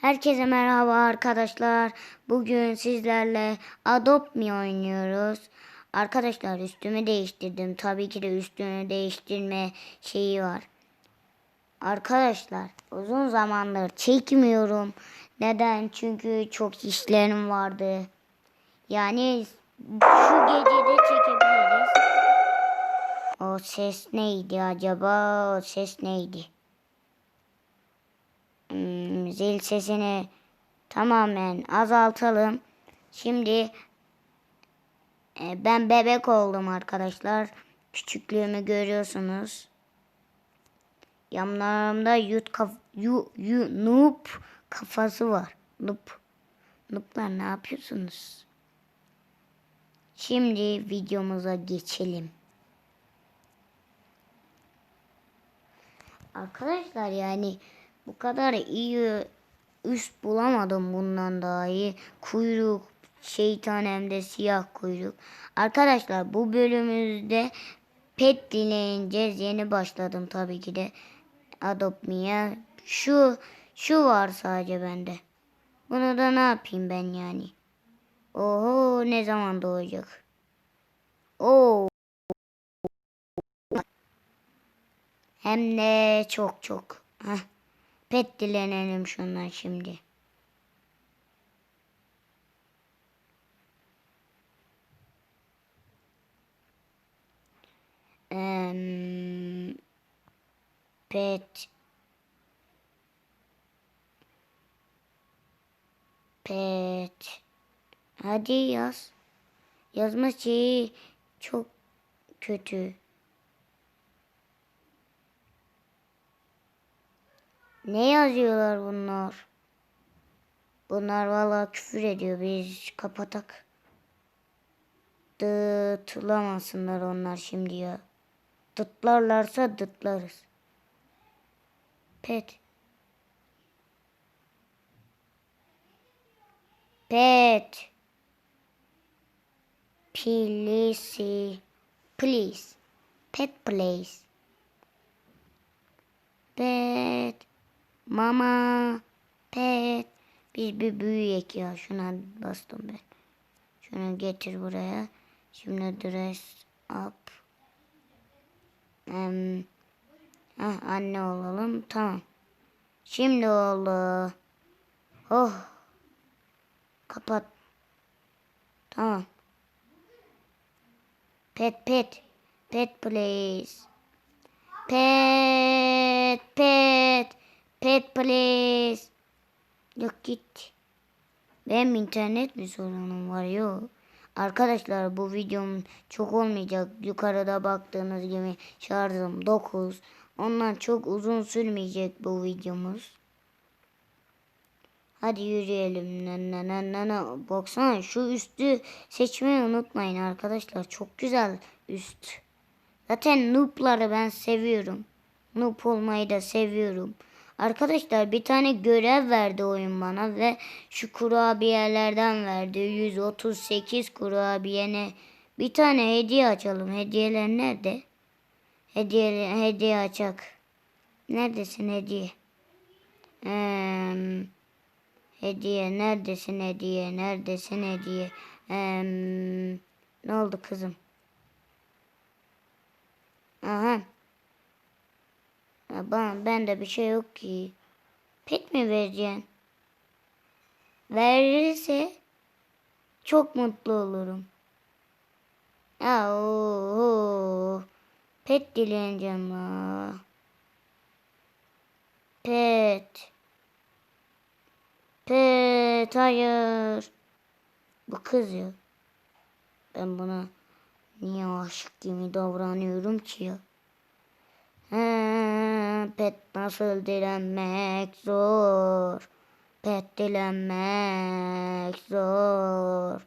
Herkese merhaba arkadaşlar. Bugün sizlerle Adopt Me oynuyoruz. Arkadaşlar üstümü değiştirdim. Tabii ki de üstünü değiştirme şeyi var. Arkadaşlar uzun zamandır çekmiyorum. Neden? Çünkü çok işlerim vardı. Yani şu gecede çekebiliriz. O ses neydi acaba? O ses neydi? Zil sesini tamamen azaltalım. Şimdi e, ben bebek oldum arkadaşlar. Küçüklüğümü görüyorsunuz. Yanlarımda yut kaf yu, yu, noob kafası var. Noob. Nooblar ne yapıyorsunuz? Şimdi videomuza geçelim. Arkadaşlar yani bu kadar iyi üst bulamadım bundan daha iyi. Kuyruk şeytan hem de siyah kuyruk. Arkadaşlar bu bölümümüzde pet dileyeceğiz. Yeni başladım tabii ki de. Adopt Me'ye. Şu şu var sadece bende. Bunu da ne yapayım ben yani? Oho ne zaman doğacak? Oo. Hem de çok çok. Heh. Pet dilenelim şundan şimdi. Pet. Pet. Hadi yaz. Yazma şeyi çok kötü ne yazıyorlar bunlar bunlar vallahi küfür ediyor biz kapatak dıtlamasınlar onlar şimdi ya dıtlarlarsa dıtlarız pet Pet. Please. Please. Pet please. Pet. Mama. Pet. Biz bir büyüyek ya. Şuna bastım ben. Şunu getir buraya. Şimdi dress up. Um, ah, anne olalım. Tamam. Şimdi oldu. Oh. Kapat. Tamam. Pet pet. Pet please. Pet. Pet please. Yok git. Benim internet bir sorunum var yok. Arkadaşlar bu videom çok olmayacak. Yukarıda baktığınız gibi şarjım 9. Ondan çok uzun sürmeyecek bu videomuz. Hadi yürüyelim. Na, na, na, na. Baksana şu üstü seçmeyi unutmayın arkadaşlar. Çok güzel üst. Zaten noob'ları ben seviyorum. Noob olmayı da seviyorum. Arkadaşlar bir tane görev verdi oyun bana ve şu kurabiyelerden verdi. 138 kurabiyene bir tane hediye açalım. Hediyeler nerede? Hediye, hediye açak. Neredesin hediye? Eee... Hediye neredesin hediye neredesin hediye ee, ne oldu kızım aha ya ben, ben de bir şey yok ki pet mi vereceksin verirse çok mutlu olurum ya ooo pet dileneceğim la pet Pet hayır. Bu kız ya. Ben buna niye aşık gibi davranıyorum ki ya? He, pet nasıl dilenmek zor. Pet dilenmek zor.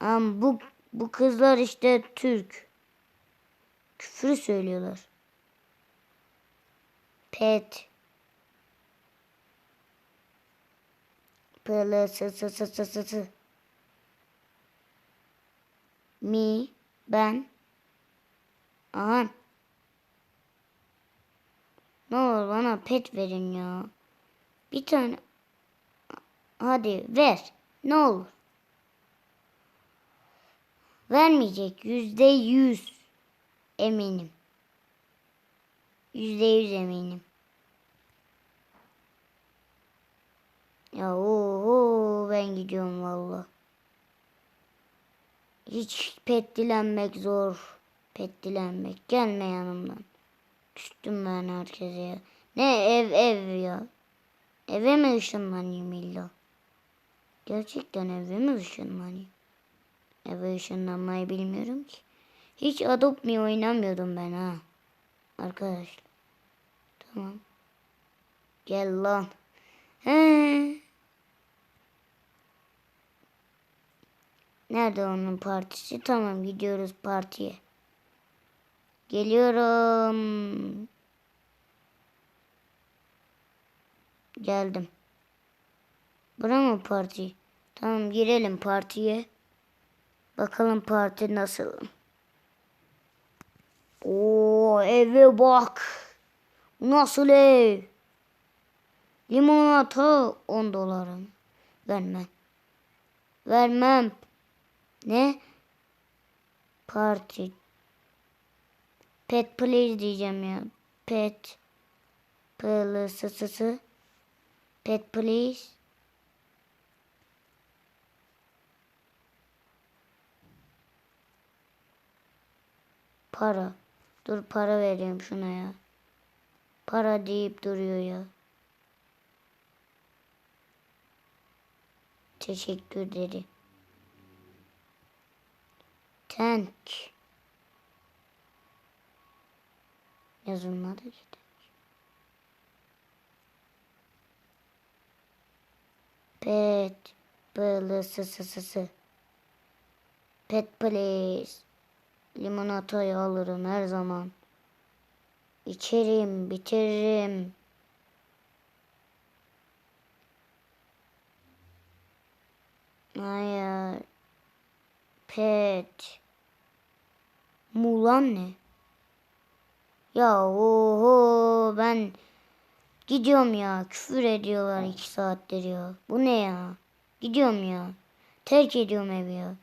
Ama bu, bu kızlar işte Türk. Küfür söylüyorlar. Pet. Pılı sı sı sı sı sı sı. Mi. Ben. Aha. Ne olur bana pet verin ya. Bir tane. Hadi ver. Ne olur. Vermeyecek. Yüzde yüz eminim. Yüzde yüz eminim. Ya oho ben gidiyorum valla. Hiç pet dilenmek zor. Pet dilenmek. Gelme yanımdan. Küstüm ben herkese ya. Ne ev ev ya. Eve mi ışınlanayım illa? Gerçekten eve mi ışınlanayım? Eve ışınlanmayı bilmiyorum ki. Hiç Adopt Me oynamıyordum ben ha. Arkadaşlar. Tamam. Gel lan. He. Nerede onun partisi? Tamam gidiyoruz partiye. Geliyorum. Geldim. Bura mı parti? Tamam girelim partiye. Bakalım parti nasıl. Oo eve bak. Nasıl ev? Limonata 10 dolarım. Vermem. Vermem. Ne? Parti. Pet please diyeceğim ya. Pet. Please. Pet please. Para. Dur para vereyim şuna ya. Para deyip duruyor ya. Teşekkür dedi. Tank. Yazılmadı işte. Pet. Bılı sı sı sı sı. Pet please. Limonatayı alırım her zaman. İçerim, bitiririm. Hayır. Pet. Mulan ne? Ya oho ben gidiyorum ya. Küfür ediyorlar iki saattir ya. Bu ne ya? Gidiyorum ya. Terk ediyorum evi ya.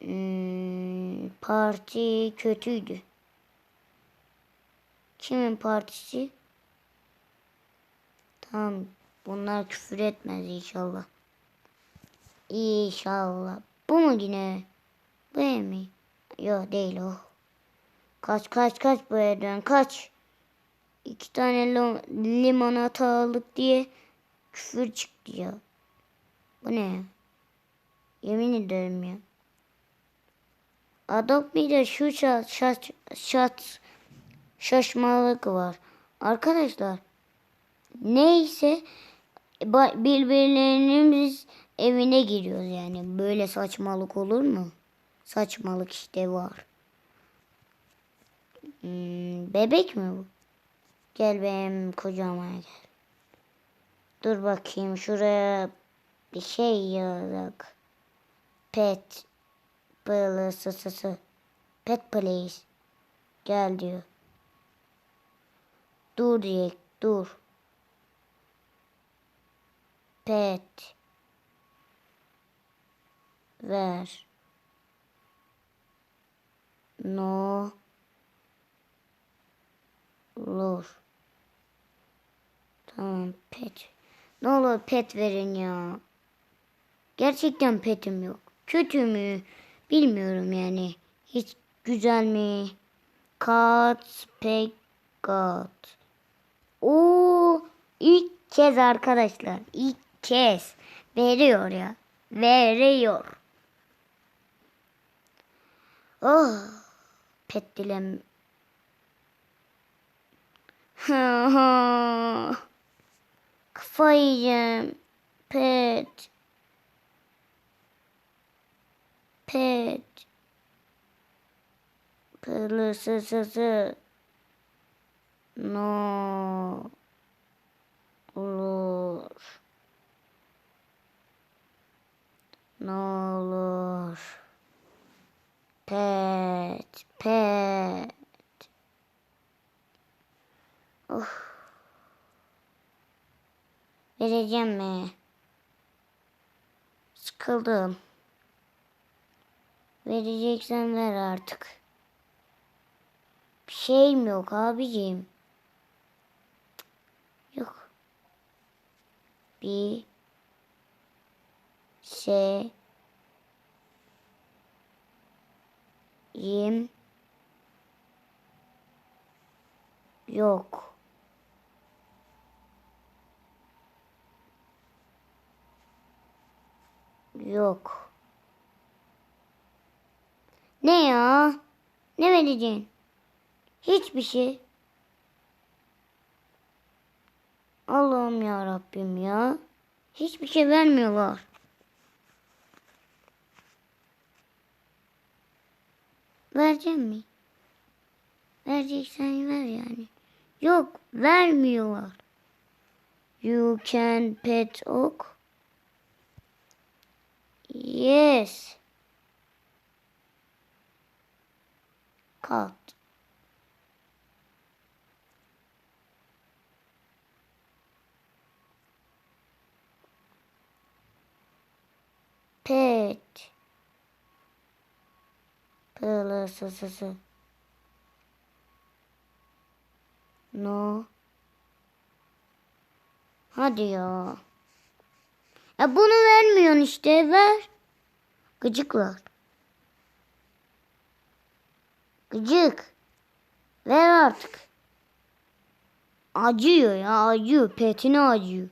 Hmm, parti kötüydü. Kimin partisi? Tamam. Bunlar küfür etmez inşallah. İnşallah. Bu mu yine? Bu mi? Yok değil o. Kaç kaç kaç bu evden kaç. İki tane limonata aldık diye küfür çıktı ya. Bu ne ya? Yemin ederim ya. Adopt de şu şat, şat, şat, şaşmalık var. Arkadaşlar neyse birbirlerinin biz evine giriyoruz yani. Böyle saçmalık olur mu? Saçmalık işte var. Hmm, bebek mi bu? Gel benim kocama gel. Dur bakayım şuraya bir şey yazak. Pet. Böyle sı sı sı. Pet please. Gel diyor. Dur diye dur. Pet. Ver. No. Olur. Tamam pet. Ne olur pet verin ya. Gerçekten petim yok. Kötü mü? Bilmiyorum yani. Hiç güzel mi? Kat pek kat. O ilk kez arkadaşlar. ilk kez veriyor ya. Veriyor. Oh. Pet dilem. Kafa yiyeceğim. Pet. Pet. Pırlısısısı. No. Olur. Ne olur. Pet. Pet. Of. Vereceğim mi? Sıkıldım. Vereceksen ver artık. Bir şeyim yok abicim. Yok. Bir şey yim yok. Yok. Ne ya? Ne vereceksin? Hiçbir şey. Allah'ım ya Rabbim ya. Hiçbir şey vermiyorlar. Vereceğim mi? Vereceksen ver yani. Yok vermiyorlar. You can pet ok. Yes. Cut. Pet. No. Hadi. Ya bunu vermiyorsun işte ver. Gıcıklar. Gıcık. Ver artık. Acıyor ya acıyor. Petine acıyor.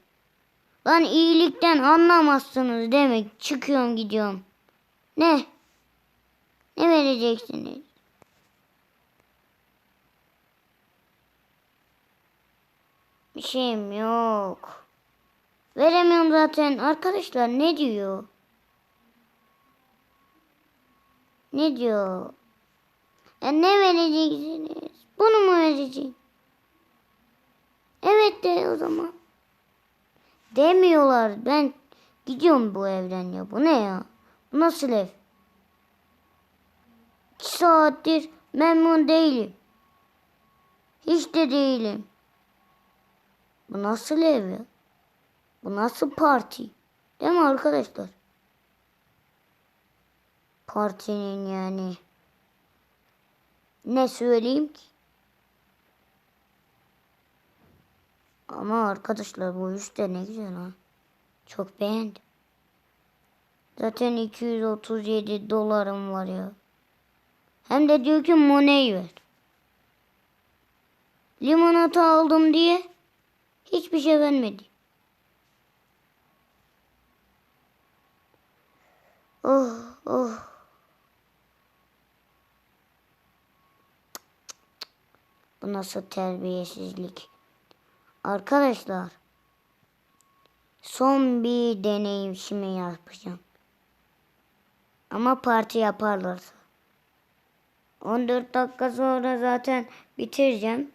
Lan iyilikten anlamazsınız demek. Çıkıyorum gidiyorum. Ne? Ne vereceksiniz? Bir şeyim yok. Veremiyorum zaten. Arkadaşlar ne diyor? Ne diyor? Ya ne vereceksiniz? Bunu mu vereceksin? Evet de o zaman. Demiyorlar. Ben gidiyorum bu evden ya. Bu ne ya? Bu nasıl ev? İki saattir memnun değilim. Hiç de değilim. Bu nasıl ev ya? Bu nasıl parti? Değil mi arkadaşlar? Partinin yani. Ne söyleyeyim ki? Ama arkadaşlar bu de ne güzel ha. Çok beğendim. Zaten 237 dolarım var ya. Hem de diyor ki money ver. Limonata aldım diye hiçbir şey vermedi. Oh oh. Bu nasıl terbiyesizlik? Arkadaşlar. Son bir deneyim şimdi yapacağım. Ama parti yaparlarsa. 14 dakika sonra zaten bitireceğim.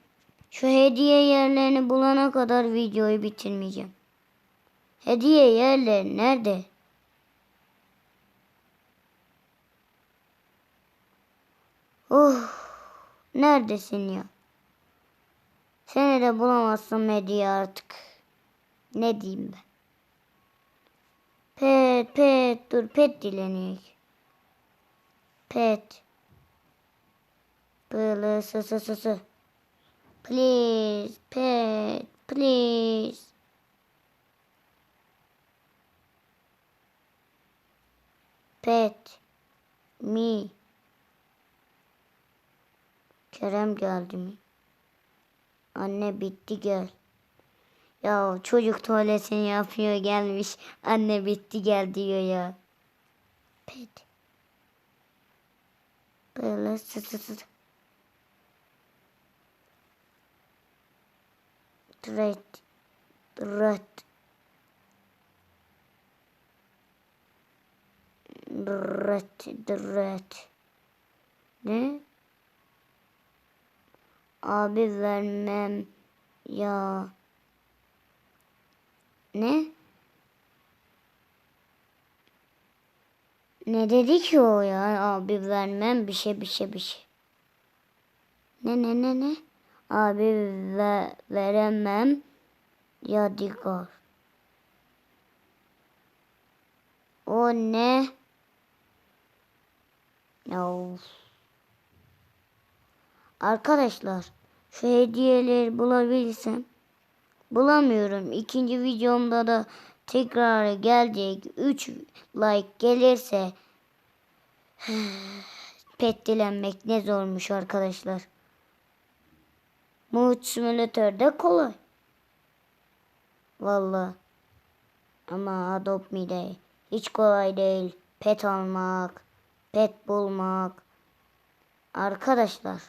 Şu hediye yerlerini bulana kadar videoyu bitirmeyeceğim. Hediye yerleri nerede? Oh, neredesin ya? Seni de bulamazsam hediye artık. Ne diyeyim ben? Pet, pet, dur pet dileniyor. Pet. Böyle sı sı sı sı. Please, pet, please. Pet, me. Kerem geldi mi? Anne bitti gel. Ya çocuk tuvaletini yapıyor gelmiş. Anne bitti gel diyor ya. Pet. Böyle sı sı sı. Dret. Dret. Dret. Dret. Ne? Abi vermem ya. Ne? Ne dedi ki o ya? Abi vermem bir şey bir şey bir şey. Ne ne ne ne? Abi ve, veremem Yadigar. O ne? Ya of. Arkadaşlar şu hediyeleri bulabilirsem bulamıyorum. İkinci videomda da tekrar gelecek. 3 like gelirse pet dilenmek ne zormuş arkadaşlar. Mood Simulator'da kolay. Vallahi. Ama Adopt Me'de hiç kolay değil. Pet almak, pet bulmak. Arkadaşlar.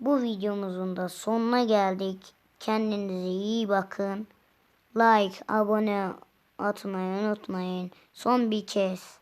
Bu videomuzun da sonuna geldik. Kendinize iyi bakın. Like, abone atmayı unutmayın. Son bir kez.